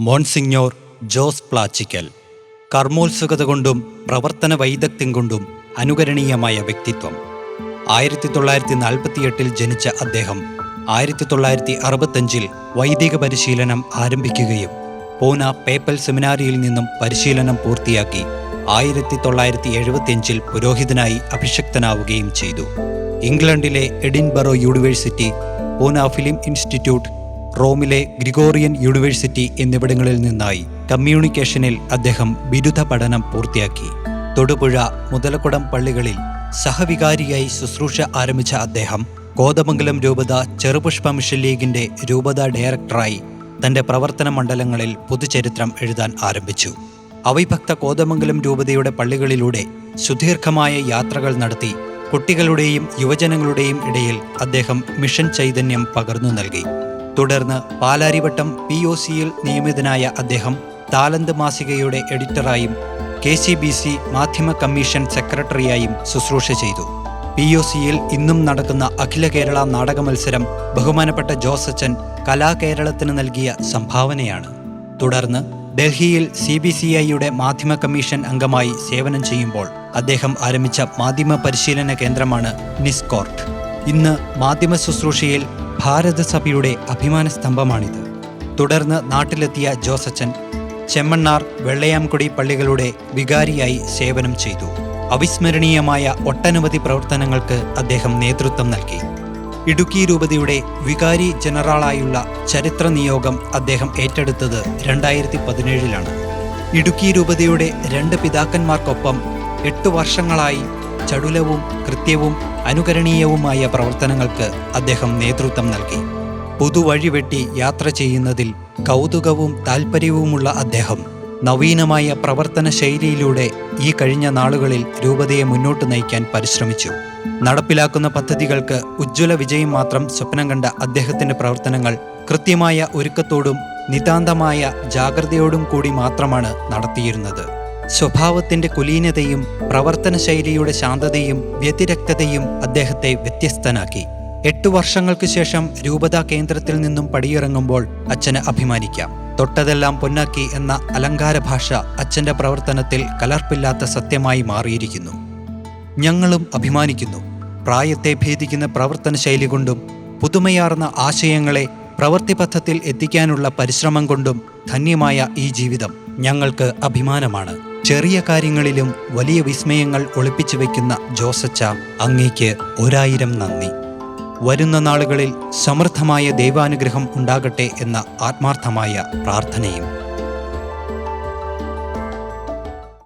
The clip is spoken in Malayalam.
മോൺസിഞ്ഞോർ ജോസ് പ്ലാച്ചിക്കൽ കർമ്മോത്സുകത കൊണ്ടും പ്രവർത്തന വൈദഗ്ധ്യം കൊണ്ടും അനുകരണീയമായ വ്യക്തിത്വം. ആയിരത്തി തൊള്ളായിരത്തി നാൽപ്പത്തിയെട്ടിൽ ജനിച്ച അദ്ദേഹം ആയിരത്തി തൊള്ളായിരത്തി അറുപത്തഞ്ചിൽ വൈദിക പരിശീലനം ആരംഭിക്കുകയും പൂന പേപ്പൽ സെമിനാരിയിൽ നിന്നും പരിശീലനം പൂർത്തിയാക്കി ആയിരത്തി തൊള്ളായിരത്തി എഴുപത്തിയഞ്ചിൽ പുരോഹിതനായി അഭിഷക്തനാവുകയും ചെയ്തു. ഇംഗ്ലണ്ടിലെ Edinburgh university Pune film institute റോമിലെ ഗ്രിഗോറിയൻ യൂണിവേഴ്സിറ്റി എന്നിവിടങ്ങളിൽ നിന്നായി കമ്മ്യൂണിക്കേഷനിൽ അദ്ദേഹം ബിരുദ പഠനം പൂർത്തിയാക്കി. തൊടുപുഴ മുതലക്കുടം പള്ളികളിൽ സഹവികാരിയായി ശുശ്രൂഷ ആരംഭിച്ച അദ്ദേഹം കോതമംഗലം രൂപത ചെറുപുഷ്പ മിഷൻ ലീഗിന്റെ രൂപത ഡയറക്ടറായി തന്റെ പ്രവർത്തന മണ്ഡലങ്ങളിൽ പുതുചരിത്രം എഴുതാൻ ആരംഭിച്ചു. അവിഭക്ത കോതമംഗലം രൂപതയുടെ പള്ളികളിലൂടെ സുദീർഘമായ യാത്രകൾ നടത്തി കുട്ടികളുടെയും യുവജനങ്ങളുടെയും ഇടയിൽ അദ്ദേഹം മിഷൻ ചൈതന്യം പകർന്നു നൽകി. തുടർന്ന് പാലാരിവട്ടം പി ഒ സിയിൽ നിയമിതനായ അദ്ദേഹം താലന്ത് മാസികയുടെ എഡിറ്ററായും കെ സി ബി സി മാധ്യമ കമ്മീഷൻ സെക്രട്ടറിയായും ശുശ്രൂഷ ചെയ്തു. പി ഒ സിയിൽ ഇന്നും നടക്കുന്ന അഖില കേരള നാടക മത്സരം ബഹുമാനപ്പെട്ട ജോസച്ചൻ കലാകേരളത്തിന് നൽകിയ സംഭാവനയാണ്. തുടർന്ന് ഡൽഹിയിൽ സി ബി സി ഐയുടെ മാധ്യമ കമ്മീഷൻ അംഗമായി സേവനം ചെയ്യുമ്പോൾ അദ്ദേഹം ആരംഭിച്ച മാധ്യമ പരിശീലന കേന്ദ്രമാണ് നിസ്കോർട്ട്. ഇന്ന് മാധ്യമ ശുശ്രൂഷയിൽ ഭാരതസഭയുടെ അഭിമാന സ്തംഭമാണിത് തുടർന്ന് നാട്ടിലെത്തിയ ജോസച്ചൻ ചെമ്മണ്ണാർ വെള്ളയാംകുടി പള്ളികളുടെ വികാരിയായി സേവനം ചെയ്തു. അവിസ്മരണീയമായ ഒട്ടനവധി പ്രവർത്തനങ്ങൾക്ക് അദ്ദേഹം നേതൃത്വം നൽകി. ഇടുക്കി രൂപതയുടെ വികാരി ജനറാളായുള്ള ചരിത്ര നിയോഗം അദ്ദേഹം ഏറ്റെടുത്തത് രണ്ടായിരത്തി പതിനേഴിലാണ് ഇടുക്കി രൂപതയുടെ രണ്ട് പിതാക്കന്മാർക്കൊപ്പം എട്ട് വർഷങ്ങളായി ചടുലവും കൃത്യവും അനുകരണീയവുമായ പ്രവർത്തനങ്ങൾക്ക് അദ്ദേഹം നേതൃത്വം നൽകി. പുതുവഴി വെട്ടി യാത്ര ചെയ്യുന്നതിൽ കൗതുകവും താൽപ്പര്യവുമുള്ള അദ്ദേഹം നവീനമായ പ്രവർത്തന ശൈലിയിലൂടെ ഈ കഴിഞ്ഞ നാളുകളിൽ രൂപതയെ മുന്നോട്ട് നയിക്കാൻ പരിശ്രമിച്ചു. നടപ്പിലാക്കുന്ന പദ്ധതികൾക്ക് ഉജ്ജ്വല വിജയം മാത്രം സ്വപ്നം കണ്ട അദ്ദേഹത്തിന്റെ പ്രവർത്തനങ്ങൾ കൃത്യമായ ഒരുക്കത്തോടും നിതാന്തമായ ജാഗ്രതയോടും കൂടി മാത്രമാണ് നടത്തിയിരുന്നത്. സ്വഭാവത്തിന്റെ കുലീനതയും പ്രവർത്തന ശൈലിയുടെ ശാന്തതയും വ്യതിരക്തതയും അദ്ദേഹത്തെ വ്യത്യസ്തനാക്കി. എട്ടു വർഷങ്ങൾക്ക് ശേഷം രൂപതാ കേന്ദ്രത്തിൽ നിന്നും പടിയിറങ്ങുമ്പോൾ അച്ഛന് അഭിമാനിക്കാം. തൊട്ടതെല്ലാം പൊന്നാക്കി എന്ന അലങ്കാര ഭാഷ അച്ഛന്റെ പ്രവർത്തനത്തിൽ കലർപ്പില്ലാത്ത സത്യമായി മാറിയിരിക്കുന്നു. ഞങ്ങളും അഭിമാനിക്കുന്നു. പ്രായത്തെ ഭേദിക്കുന്ന പ്രവർത്തന ശൈലി കൊണ്ടും പുതുമയാർന്ന ആശയങ്ങളെ പ്രവൃത്തിപഥത്തിൽ എത്തിക്കാനുള്ള പരിശ്രമം കൊണ്ടും ധന്യമായ ഈ ജീവിതം ഞങ്ങൾക്ക് അഭിമാനമാണ്. ചെറിയ കാര്യങ്ങളിലും വലിയ വിസ്മയങ്ങൾ ഒളിപ്പിച്ചു വയ്ക്കുന്ന ജോസച്ച അങ്ങേക്ക് ഒരായിരം നന്ദി. വരുന്ന നാളുകളിൽ സമൃദ്ധമായ ദൈവാനുഗ്രഹം ഉണ്ടാകട്ടെ എന്ന ആത്മാർത്ഥമായ പ്രാർത്ഥനയും.